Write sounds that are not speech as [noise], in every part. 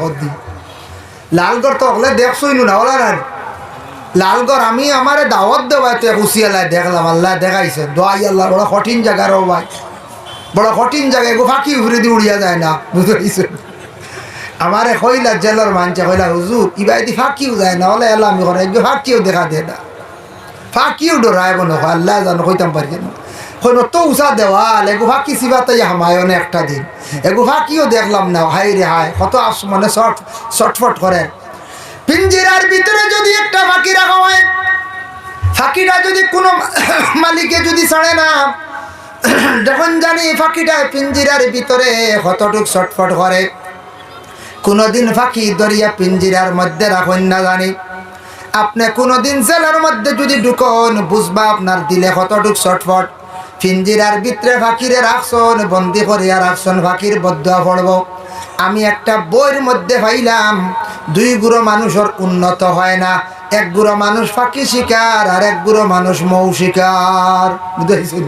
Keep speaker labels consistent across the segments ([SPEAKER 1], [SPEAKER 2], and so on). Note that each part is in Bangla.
[SPEAKER 1] হদি লালগড় তো হলে দেখছই না ওলা না লালগড় আমি আমারে দাওয়াত দেওয়া তো হুসিয়ালায় দেখলাম, আল্লাহ দেখাইছে। দোয়াই আল্লাহ, বড় কঠিন জায়গার ও ভাই। বড় কঠিন জায়গায় গো ফাঁকি ঘুরে দিয়ে উড়িয়া যায় না বুঝতে আমারে কইলা, জেলার মানছে, কইলা, হুজুর, ইবাইদি ফাঁকিও যায় না হলে এলাম করে ফাঁকিও দেখা দে না। ফাঁকিও ডরায় বনো আল্লাহ জানো কইতাম পারি না হইন তো উষা দেওয়াল, এগু ফাঁকি সিবাতাই হামায়নে একটা দিন। এগু কিও দেখলাম না হাই রে হাই কত আস মানে শর্ট শর্টফট করে। পিঞ্জিরার ভিতরে যদি একটা ফাঁকি রাখা হয়, ফাঁকিটা যদি কোনো [coughs] মালিকে যদি ছাড়ে না, [coughs] যখন জানি ফাঁকিটা পিঞ্জিরার ভিতরে কতটুক ছটফট করে। কোনোদিন ফাঁকি দরিয়া পিঞ্জিরার মধ্যে রাখুন না জানি। আপনি কোনোদিন জেলার মধ্যে যদি ঢুকন, বুঝবা আপনার দিলে কতটুক ছটফট। পিঞ্জিরার ভিতরে ফাঁকিরে রাখছন বন্দি করিয়া রাখছন ফাঁকির বদুয়া পড়ব। আমি একটা বইয়ের মধ্যে পাইলাম, দুই গুঁড়ো মানুষের উন্নত হয় না। এক গুঁড়ো মানুষ ফাঁকি শিকার, আর এক গুঁড়ো মানুষ মৌ শিকার। বুঝেছেন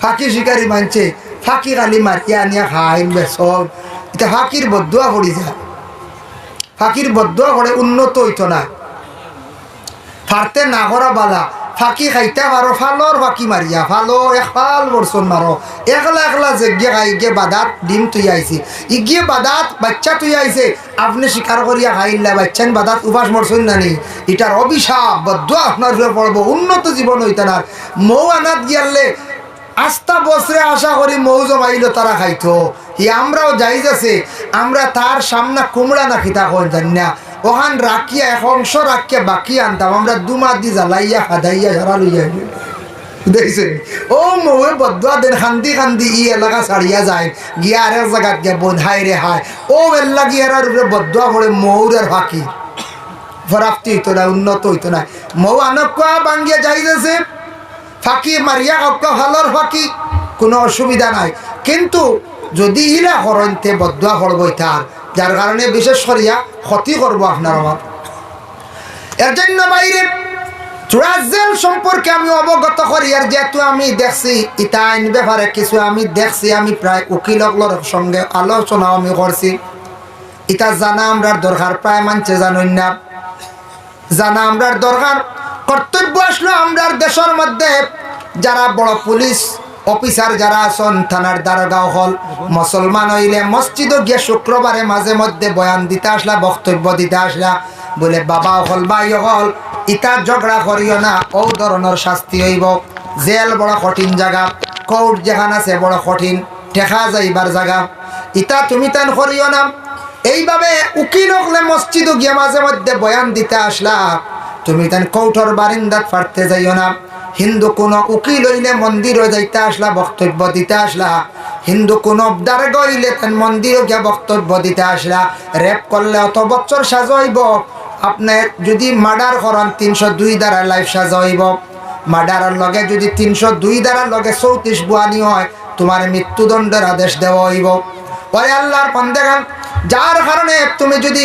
[SPEAKER 1] ফাঁকি শিকারি মানছে। ফাঁকি কালি মারিয়া আনিয়া খাইন বেসব এটা ফাঁকির বদুয়া পড়ি যায় ফাঁকির বদুয়া করে উন্নত হইতো না। ফারতে না করা বালা। ফাঁকি খাইতে পারো ফালর ফাঁকি মারিয়া ফালো, এক ফাল বর্ষণ মারো একলা একলা জেগে খাই, গিয়ে বাদাত ডিম তুই আইছি ইগিয়ে বাদাত বাচ্চা তুই আইছে আপনি স্বীকার করিয়া খাইলা বাচ্চান বাদাত উপাস মরছন নানি। এটার অভিশাপ বদ্ধ আপনার উপরে পড়ব উন্নত জীবন হইতে না মৌ আনাত গিয়ালে আস্থা বছরে আশা করি মৌ জমাইল তারা খাইতো। ই আমরাও যাইজ আছে। আমরা তার সামনা কুমড়া না খিতা কন না ওখান রাখিয়া, এক অংশ রাখিয়া বাকি আনতাম। আমরা দুমা দি জ্বালাইয়া খাদাইয়া ঝাড়া লইয়া দেখছেন ও মৌয়ে বদুয়া দেন, খান্দি খান্দি ই এলাকা ছাড়িয়া যায়। গিয়া আর এক জায়গাত গিয়া বোধ হাই রে হায় ও এল্লা গিয়ার উপরে বদুয়া পড়ে মৌরের ফাঁকি। ফরাফতি হইতো না উন্নত হইতো না মৌ আনকা বাঙ্গিয়া যাইতেছে ফাঁকি মারিয়া হক ভালোর ফাঁকি, কোনো অসুবিধা নাই। কিন্তু যদি ইলা হরণতে বদুয়া করবই তার যার কারণে বিশেষ করিয়া ক্ষতি করব আপনার আমার। এর জন্য বাইরে ট্রাজেল সম্পর্কে আমি অবগত করি, আর যেহেতু আমি দেখছি ইটা আইন ব্যাপারে কিছু আমি দেখছি, আমি প্রায় উকিলগুলোর সঙ্গে আলোচনা আমি করছি। ইটা জানা আমরার দরকার, প্রায় মানছে জানুন না। জানা আমরার দরকার, কর্তব্য আসলো আমরার দেশের মধ্যে যারা বড় পুলিশ অফিসার যারা আছেন, থানার দারোগাও হল, মুসলমান হইলে মসজিদও গিয়ে শুক্রবারে মাঝে মধ্যে বয়ান দিতে আসলা, বক্তব্য দিতে আসলা। বলে, বাবা হল, ভাই হল ইটা ঝগড়া করিও না, ও ধরনের শাস্তি হইব। জেল বড় কঠিন জায়গা, কোর্ট যেখানে আছে বড় কঠিন, ঠেকা যাইবার জায়গা। ইটা তুমি তান করিও না। এইভাবে উকিল হলে মসজিদ গিয়ে মাঝে মধ্যে বয়ান দিতে আসলা। তুমি তান কৌঠর বারিন্দাত ফাটতে যাইও না। হিন্দু কোন উকিল হইলে মন্দিরও যাইতে আসলা, বক্তব্য দিতে আসলা। হিন্দু কোন অবদার গইলে তান মন্দিরও গিয়া বক্তব্য দিতে আসলা। রেপ করলে অত বছর সাজাইব আপনার যদি মার্ডার করেন, তিনশো দুই দ্বারা লাইফ সাজাইব মার্ডারের লগে যদি তিনশো দুই দ্বারা লগে চৌত্রিশ বুয়ানি হয়, তোমার মৃত্যুদণ্ডের আদেশ দেওয়া হইব। পরে আল্লাহর পন্দেগান যার কারণে তুমি যদি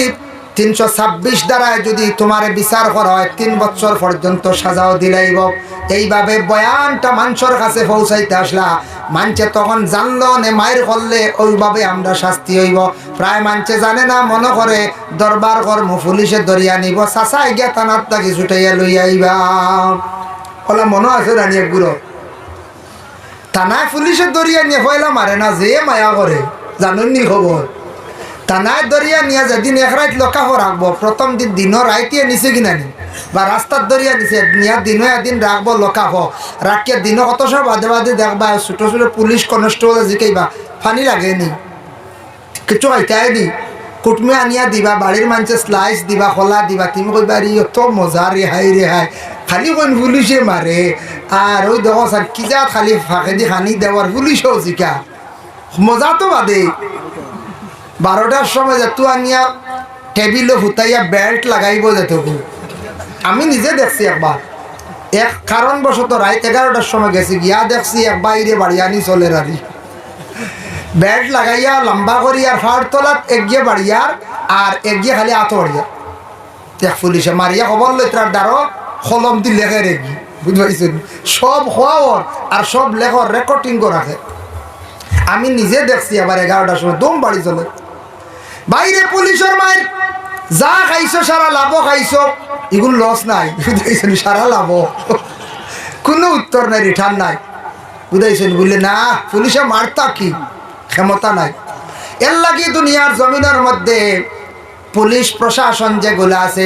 [SPEAKER 1] তিনশো ছাব্বিশ দ্বারায় যদি তোমার বিচার করা হয়, তিন বছর পর্যন্ত সাজাও দিলাইব। এইভাবে বয়ানটা মানুষের কাছে পৌঁছাইতে আসলা। মানছে তখন জানলো নে মায়ের করলে ওইভাবে আমরা শাস্তি হইব। প্রায় মানছে জানে না, মনে করে দরবার কর্ম পুলিশে দরিয়া নিব। চাচাই গিয়া তানার তাকে ছুটাইয়া লইয়া আইবা। মনে আছে রানী একগুলো থানায় পুলিশে দরিয়া নিয়ে হইলা মারে না, যে মায়া করে। জানুন নি খবর? থানায় দরিয়া নিয়ে যেদিন এক রাত লকাফ রাখব প্রথম দিন দিনও রাইতিয়ে নিছে কিনা নি বা রাস্তার দরিয়া নিছে। নিয়া দিনও একদিন রাখব লকাফ রাখিয়া দিনও কত সব বাদে বাদে দেখবা ছোট ছোট পুলিশ কনস্টেবল জিকাইবা ফানি লাগে নি? কিছু আইতাই নি কুটমে আনিয়া দিবা বাড়ির মানুষে স্লাইস দিবা খোলা দিবা। তুমি কইবা রে অত মজা রেহাই রেহাই খালি কোন পুলিশে মারে আর ওই দেখো স্যার কি যা খালি ফাঁকে দি খানি দেওয়ার পুলিশও জিকা। মজা তো বাদে বারোটার সময় যেত আনিয়া টেবিলে হুতাইয়া বেল্ট লাগাইব যেত আমি নিজে দেখছি একবার। এক কারণবশত রাত এগারোটার সময় গেছি, গিয়া দেখছি এক বাইরে বাড়ি আনি চলে রানি। বেল্ট লাগাইয়া, লম্বা করিয়া ফাড় তলাত এগিয়ে বাড়িয়ার আর এগিয়ে খালি আত বাড়িয়া। দেখ পুলিশে মারিয়া খবর লই তার দ্বারো কলম দি লেখে রেগি বুঝতে পারছেন সব হওয়ার আর সব লেখর রেকর্ডিং রাখে আমি নিজে দেখছি আবার এগারোটার সময়, দম বাড়ি চলে। বাইরে পুলিশের মায়ের যা খাইছো সারা লাভ খাইছো। এগুলো লস নাই। বুঝাইছেন, সারা লাভ। কোনো উত্তর নাই রিটার্ন নাই। বুঝাইছেন বললে না, পুলিশে মারতা কি? ক্ষমতা নাই। এর লাগি দুনিয়ার জমিনের মধ্যে পুলিশ প্রশাসন যেগুলো আছে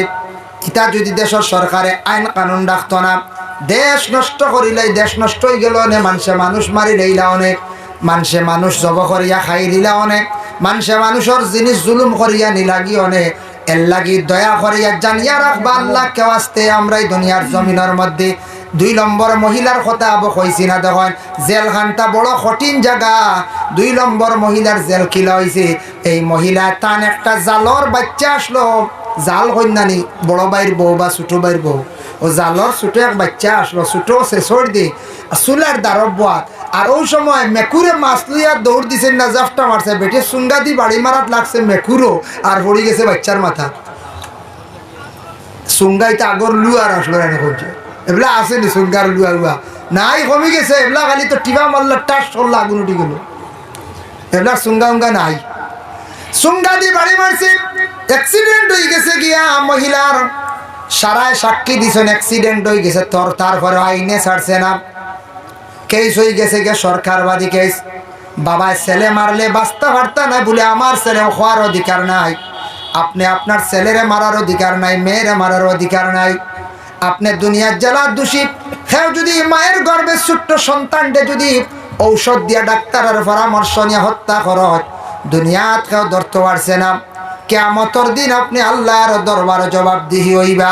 [SPEAKER 1] ইটা যদি দেশের সরকারে আইন কানুন রাখতো না, দেশ নষ্ট করিলে দেশ নষ্ট হয়ে গেল অনেক মানুষে মানুষ মারি লইলা অনেক মানুষে মানুষ জব করিয়া খাই দিলা অনেক মানুষে মানুষের জিনিস জুলুম করিয়া নিলাগি অনেক এর লাগি দয়া করিয়া জানিয়া রাখবা আল্লাহ, কেউ আসতে আমরা এই দুনিয়ার জমিনের মধ্যে? দুই নম্বর মহিলার কথা আবো কইছি না দেখেন, জেলখানটা বড় কঠিন জায়গা। দুই নম্বর মহিলার জেল কিলা হয়েছে এই মহিলা তান একটা জালর বাচ্চা আসলো, জাল কন্যানি, বড় বাইর বউ বা ছোট বাইর বউ। ও জালর ছোট এক বাচ্চা আসলো, ছোট শেষর দি চুলার দ্বারব বাত আর ওই সময় মেকুরে মাছ লইয়া দৌড় দিছে না জাফটা মারছে বেটে সুঙ্গা দি বাড়ি মারাত লাগছে মেকুরো আর পড়ে গেছে বাচ্চার মাথা। সুঙ্গাইতে আগর লুয়ার আসলো এনে করছে এগুলা আসেনি সুঙ্গার লুয়া লুয়া নাই, কমে গেছে। এগুলা খালি তো টিবা মারলো টাস করল আগুন উঠে গেল। এগুলা সুঙ্গা উঙ্গা নাই। সুঙ্গা দি বাড়ি মারছে অ্যাক্সিডেন্ট হয়ে গেছে গিয়া মহিলার সারায় সাক্ষী দিছেন অ্যাক্সিডেন্ট হয়ে গেছে। তোর তারপরে আইনে ছাড়ছে না। কেস হয়ে গেছে গে সরকারবাদী কেস বাবায় ছেলে মারলে বাঁচতে পারতা না বলে আমার ছেলে হওয়ার অধিকার নাই। আপনি আপনার ছেলেরে মারার অধিকার নাই, মেয়েরে মারার অধিকার নাই। আপনি দুনিয়ার জেলা দোষী। হ্যাঁ যদি মায়ের গর্ভে ছোট্ট সন্তানটা যদি ঔষধ দিয়া ডাক্তারের পরামর্শ নিয়ে হত্যা করত দুনিয়াত কেউ ধরতে পারছে না। কেমতর দিন আপনি আল্লাহর দরবার জবাবদিহি হইবা।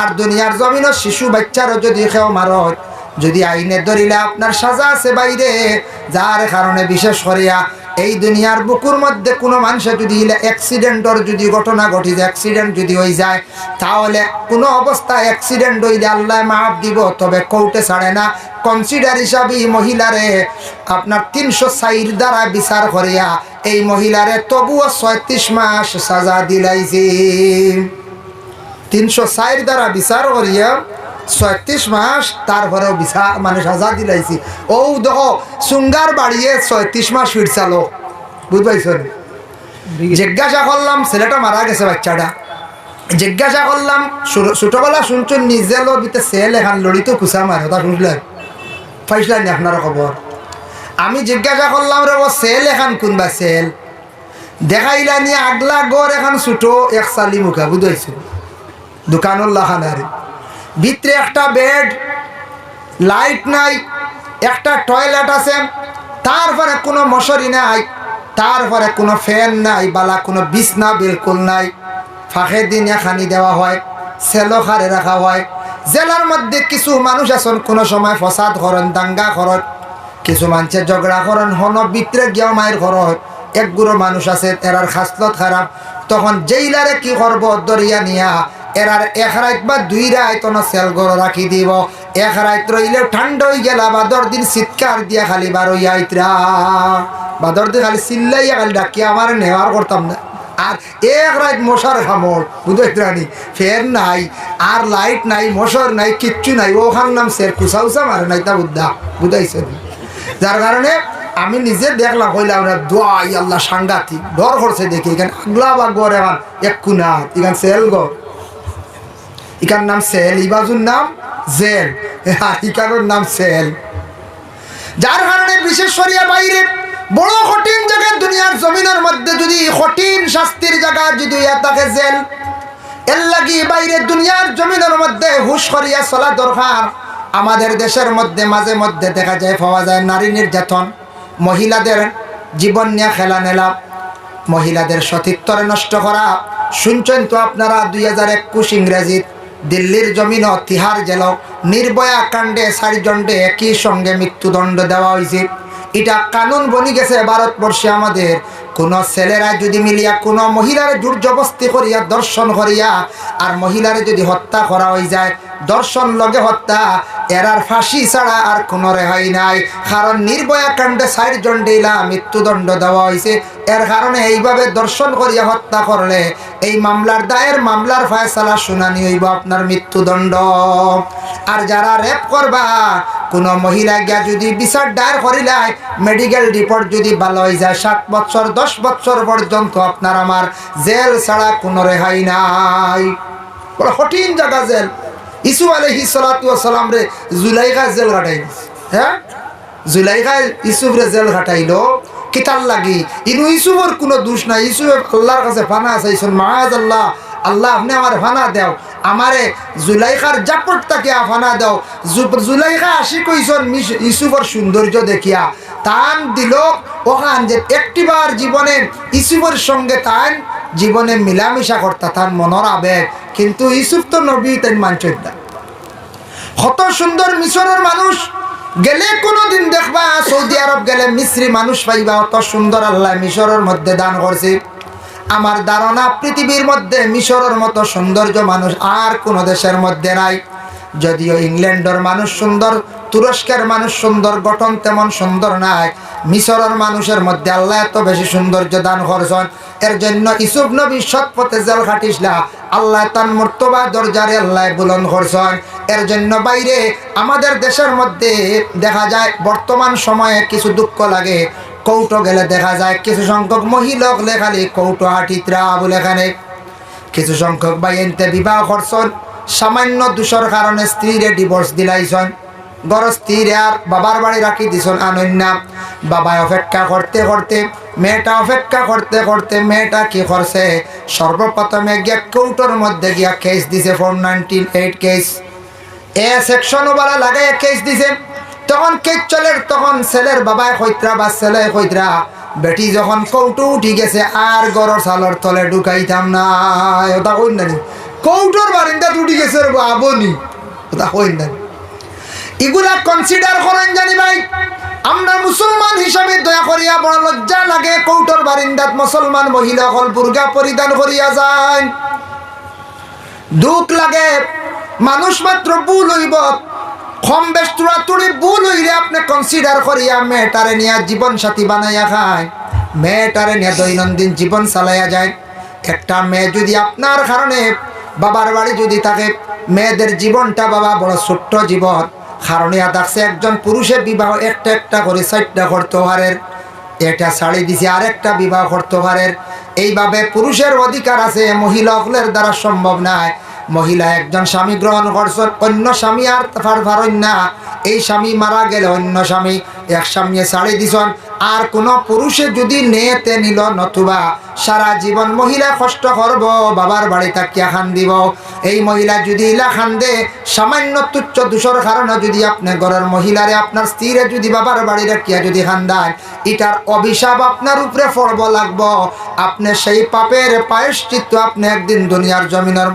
[SPEAKER 1] আর দুনিয়ার জমিন শিশু বাচ্চারও যদি কেউ মারত যদি আইনে ধরিলে আপনার সাজা আছে বাইরে যার কারণে বিশেষ করিয়া এই দুনিয়ার বুকুর মধ্যে কোনো মানুষের যদি অ্যাক্সিডেন্টর যদি ঘটনা ঘটি যায় অ্যাক্সিডেন্ট যদি হয়ে যায়, তাহলে কোনো অবস্থায় অ্যাক্সিডেন্ট হইলে আল্লাহ মাফ দিব, তবে কোর্টে ছাড়ে না। কনসিডার হিসাবে মহিলারে আপনার তিনশো সাইর দ্বারা বিচার করিয়া এই মহিলারে তবুও ছয়ত্রিশ মাস সাজা দিলাইছে। তিনশো সাইর দ্বারা বিচার করিয়া ছয়ত্রিশ মাস, তারপরেও বিচার মানে সাজা দিলাইছি। ও দেখো সুঙ্গার বাড়িয়ে ছয়ত্রিশ মাস ফিরছালো বুঝ পাইছ জিজ্ঞাসা করলাম ছেলেটা মারা গেছে বাচ্চাটা জিজ্ঞাসা করলাম ছোটবেলা শুনছো নিজে লবিতে সেল এখান লড়িত কুসা মারে তা শুনলেন পাইছিলেন আপনার খবর আমি জিজ্ঞাসা করলাম রে ও সেল এখান কোনবা সেল দেখাইলা নিয়ে আগলা গড় এখন ছোট এক চালি মুখা বুঝাইছো দোকানুল্লাহ খানারে ভিতরে একটা বেড লাইট নাই, একটা টয়লেট আছে, তারপরে কোনো মশারি নাই, তারপরে কোনো ফ্যান নাই, বালা কোনো বিছনা বিলকুল নাই, ফাঁকে দিন খানি দেওয়া হয়, সেলো খারে রাখা হয়। জেলার মধ্যে কিছু মানুষ আছেন, কোনো সময় ফসাদ করেন, দাঙ্গা করেন, কিছু মানুষে ঝগড়া করেন, হন বিত্রে গিয়া মায়ের ঘর এক গুরো মানুষ আছে, এরার খাসলত খারাপ। তখন জেইলারে কি করব, দরিয়া নিয়া এরার এক রাত বা দুই রাত অন সেল গড় রাখি দিব। এক রাত রইলে ঠান্ডা হয়ে গেলা, বাদর দিন চিৎকার দিয়া খালি বার আইতরা। বাদর দিন খালি চিল্লাইয়া খালি ডাকি, আমার নেওয়ার করতাম না। আর এক রাত মশার খামড় বুঝাইত্রানি ফ্যান নাই, আর লাইট নাই, মশার নাই, কিচ্ছু নাই ও ওখান নাম সের কুসা উসা মারে নাই তা বুদ্ধা বুঝাইছে যার কারণে আমি নিজে দেখলাম, কইলাম না দোয়াই আল্লাহ, সাংঘাতিক, ডর করছে দেখি, এখানে আগলা বা গড় এখন এক কুনা এখানে সেল গড় ইকার নাম সেল, ইবাজুর নাম জেল। আর ইকারোর নাম সেল। যার কারণে বিশেষ করিয়া বাইরে বড় কঠিন জায়গায় দুনিয়ার জমিনের মধ্যে যদি কঠিন শাস্তির জায়গা যদি থাকে জেল, এর লাগি বাইরে দুনিয়ার জমিনের মধ্যে হুশ করিয়া চলা দরকার। আমাদের দেশের মধ্যে মাঝে মধ্যে দেখা যায়, পাওয়া যায় নারী নির্যাতন। মহিলাদের জীবন নিয়ে খেলা নেলা মহিলাদের সতীত্বরে নষ্ট করা। শুনছেন তো আপনারা দুই হাজার একুশ ইংরেজিত দিল্লির জমিন তিহার জেল। নির্ভয়া কাণ্ডে চারিজনকে একই সঙ্গে মৃত্যুদণ্ড দেওয়া হয়েছে। এটা কানুন বনি গেছে ভারতবর্ষে আমাদের। কোন ছেলেরা যদি মিলিয়া কোন মহিলার জোর জবস্তি করিয়া দর্শন করিয়া আর মহিলারে যদি হত্যা করা হয়ে যায়, দর্শন লগে হত্যা, এরার ফাঁসি ছাড়া আর কোনো রেহাই নাই। কারণ নির্ভয়া কাণ্ডে ষাট জন মৃত্যুদণ্ড দেওয়া হয়েছে। এর কারণে এইভাবে দর্শন করিয়া হত্যা করলে এই মামলার দায়ের মামলার ফায়সালা শুনানি হইব আপনার মৃত্যুদণ্ড। আর যারা রেপ করবা, কোনো মহিলা গিয়া যদি বিচার দায়ের করিলাই মেডিকেল রিপোর্ট যদি ভালো হয়ে যায়, সাত বছর, দশ বছর পর্যন্ত আপনার আমার জেল ছাড়া কোনো রেহাই নাই। কঠিন জায়গা জেল। ইসু আলহি সালাম রে জুলাইখা জেল কাটাই দিছে হ্যাঁ? জুলাইখা ইসুফ রে জেল কাটাইলো কিতার লাগি। ইনু ইসুফর কোনো দোষ নাই। ইসুফ আল্লাহর কাছে ফানা চাইছেন মাহাজ আল্লাহ আল্লাহ আপনি আমার ফানা দেও। আমারে জুলাইখার জাপট তাকে ফানা দেও। জুলাইখা আসি কইছন ইসুফর সৌন্দর্য দেখিয়া। তান দিল ওখান যে একটিবার জীবনে ইসুফের সঙ্গে তান জীবনে মিলামিশা করতা, তার মনের আবেগ। কিন্তু ইসুফ তো নবী তাই মানচই না। কত সুন্দর মিশরের মানুষ। গেলে কোনোদিন দেখবা সৌদি আরব গেলে মিশ্রি মানুষ পাইবা, অত সুন্দর আল্লাহ মিশরের মধ্যে দান করছে। আমার ধারণা, পৃথিবীর মধ্যে মিশরের মতো সৌন্দর্য মানুষ আর কোন দেশের মধ্যে নাই। যদিও ইংল্যান্ডের মানুষ সুন্দর, তুরস্কের মানুষ সুন্দর, গঠন তেমন সুন্দর নাই। মিশরের মানুষের মধ্যে আল্লাহ এত বেশি সৌন্দর্য দান করছেন। এর জন্য ইসুফ নবী সৎ পথে জেল খাটিসলা। আল্লাহ তার মর্তবা দরজারে আল্লাহ বুলন করছেন। এর জন্য বাইরে আমাদের দেশের মধ্যে দেখা যায় বর্তমান সময়ে কিছু দুঃখ লাগে। কৌটো গেলে দেখা যায় কিছু সংখ্যক মহিলক লেখালি কৌটো হাটিত্রা বলে এখানে কিছু সংখ্যক ভাই এনতে বিবাহ করছেন সামান্য দোষর কারণে স্ত্রীরে ডিভোর্স দিলাইছেন গর স্ত্রীরে আর বাবার বাড়ি রাখি দিছেন আনন্যা। বাবা অপেক্ষা করতে করতে, মেয়েটা অপেক্ষা করতে করতে মেয়েটা কি করছে? সর্বপ্রথমে গিয়া কৌটোর মধ্যে গিয়া কেস দিছে ফোর নাইনটিন এইট কেস এ দিছে। তখন তখন বা বেটি যখন কৌটো উঠি গেছে আর গরর সালর তলে ঢুকাইতাম না ওটা কই না কৌটোর বারিন্দা উঠি গেছে আবনি ওটা কই না এগুলা কনসিডার করেন জানি ভাই। আমরা মুসলমান হিসাবে দয়া করিয়া বড় লজ্জা লাগে কৌটোর বারিন্দাত মুসলমান মহিলা হল বুর্গা পরিধান করিয়া যায়। দুঃখ লাগে। মানুষ মাত্র ভুল হইব। কম বেশ তুড়া তুড়ি ভুল হইলে আপনি কনসিডার করিয়া মেয়েটারে নিয়ে জীবন সাথী বানাইয়া খায়। মেয়েটারে নিয়ে দৈনন্দিন জীবন চালাইয়া যায়। একটা মেয়ে যদি আপনার কারণে বাবার বাড়ি যদি থাকে, মেয়েদের জীবনটা বাবা বড় ছোট্ট জীবন। কারণে থাকছে একজন পুরুষের বিবাহ একটা একটা করে চারটা করতে পারের এটা ছাড়ি দিছে আরেকটা বিবাহ করতে পারে। এইভাবে পুরুষের অধিকার আছে, মহিলা দ্বারা সম্ভব নয় মহিলা একজন স্বামী গ্রহণ করছেন অন্য স্বামী আর ফার ফারন না। এই স্বামী মারা গেলে অন্য স্বামী এক স্বামী ছাড়ি দিছন। আর কোন পুরুষে যদি নেতে নিল নতুবা, সারা জীবন মহিলা কষ্ট করব, বাবার বাড়ি তাকিয়া খান দিব। এই মহিলা যদি ইলা খান দে, সামান্য তুচ্ছ দূষর কারণে যদি আপনি ঘরের মহিলারে, আপনার স্ত্রীরে যদি বাবার বাড়ি রাখিয়া যদি খান দেন, এটার অভিশাপ আপনার উপরে পড়ব লাগবো। আপনি সেই পাপের পায়শ্চিত্ত আপনি একদিন দুনিয়ার জমিনের